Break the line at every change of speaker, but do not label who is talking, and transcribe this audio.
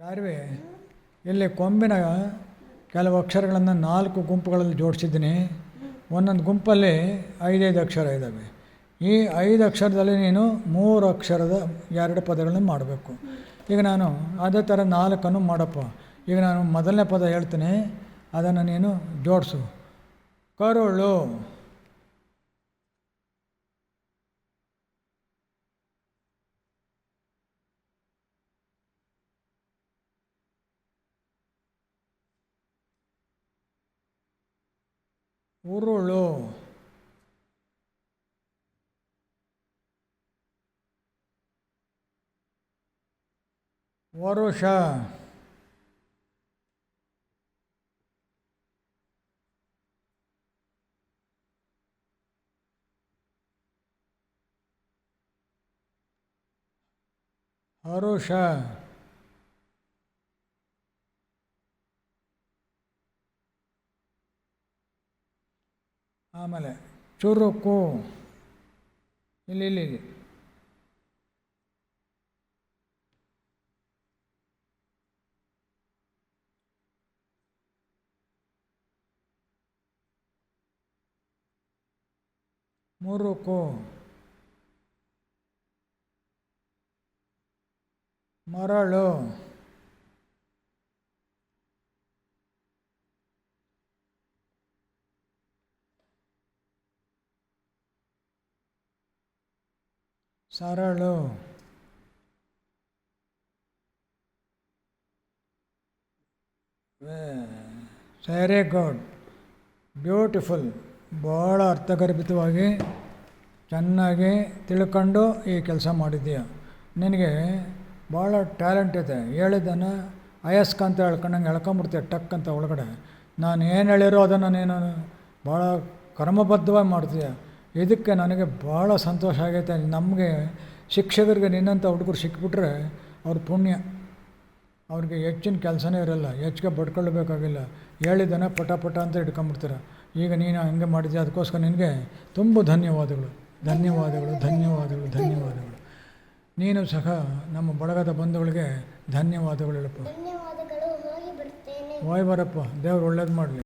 ಚಾರ್ವಿ ಇಲ್ಲಿ ಕೊಂಬಿನ ಕೆಲವು ಅಕ್ಷರಗಳನ್ನು ನಾಲ್ಕು ಗುಂಪುಗಳಲ್ಲಿ ಜೋಡಿಸಿದ್ದೀನಿ. ಒಂದೊಂದು ಗುಂಪಲ್ಲಿ ಐದೈದು ಅಕ್ಷರ ಇದ್ದಾವೆ. ಈ ಐದು ಅಕ್ಷರದಲ್ಲಿ ನೀನು ಮೂರು ಅಕ್ಷರದ ಎರಡು ಪದಗಳನ್ನು ಮಾಡಬೇಕು. ಈಗ ನಾನು ಅದೇ ಥರ ನಾಲ್ಕನ್ನು ಮಾಡಪ್ಪ. ಈಗ ನಾನು ಮೊದಲನೇ ಪದ ಹೇಳ್ತೀನಿ. ಅದನ್ನು ನೀನು ಜೋಡಿಸು. ಕರುಳು. ಉರುಳು ವರುಷ ಹರುಷ ಆಮೇಲೆ ಚುರುಕು. ಇಲ್ಲಿ ಇಲ್ಲಿ ಇಲ್ಲಿ. ಮುರುಕು. ಮರಳು. ಸರಳು. ವೆರಿ ಗುಡ್ ಬ್ಯೂಟಿಫುಲ್ ಭಾಳ ಅರ್ಥಗರ್ಭಿತವಾಗಿ ಚೆನ್ನಾಗಿ ತಿಳ್ಕೊಂಡು ಈ ಕೆಲಸ ಮಾಡಿದ್ದೀಯ. ನಿನಗೆ ಭಾಳ ಟ್ಯಾಲೆಂಟ್ ಇದೆ. ಹೇಳಿದ್ದಾನೆ ಅಯಸ್ಕ ಅಂತ ಹೇಳ್ಕೊಂಡಂಗೆ ಎಳ್ಕೊಂಬಿಡ್ತೀಯ ಟಕ್ ಅಂತ ಒಳಗಡೆ. ನಾನು ಏನು ಹೇಳಿರೋ ಅದನ್ನು ನೀನು ಭಾಳ ಕ್ರಮಬದ್ಧವಾಗಿ ಮಾಡ್ತೀಯ. ಇದಕ್ಕೆ ನನಗೆ ಭಾಳ ಸಂತೋಷ ಆಗೈತೆ ನಮಗೆ ಶಿಕ್ಷಕರಿಗೆ ನಿನ್ನಂಥ ಹುಡುಗರು ಸಿಕ್ಬಿಟ್ರೆ ಅವ್ರ ಪುಣ್ಯ. ಅವ್ರಿಗೆ ಹೆಚ್ಚಿನ ಕೆಲಸನೇ ಇರಲ್ಲ ಹೆಚ್ಚಿಗೆ ಬಡ್ಕೊಳ್ಬೇಕಾಗಿಲ್ಲ ಹೇಳಿದ್ದಾನೆ ಪಟ ಪಟ ಅಂತ ಇಟ್ಕೊಂಬಿಡ್ತಾರೆ ಈಗ ನೀನು ಹಂಗೆ ಮಾಡಿದ್ಯಾ? ಅದಕ್ಕೋಸ್ಕರ ನಿನಗೆ ತುಂಬ ಧನ್ಯವಾದಗಳು. ಧನ್ಯವಾದಗಳು ಧನ್ಯವಾದಗಳು ಧನ್ಯವಾದಗಳು. ನೀನು ಸಹ ನಮ್ಮ ಬಳಗದ ಬಂಧುಗಳಿಗೆ ಧನ್ಯವಾದಗಳು ಹೇಳಪ್ಪ.
ಹೋಗಿ
ಬರಪ್ಪ ದೇವ್ರು ಒಳ್ಳೇದು ಮಾಡಲಿ.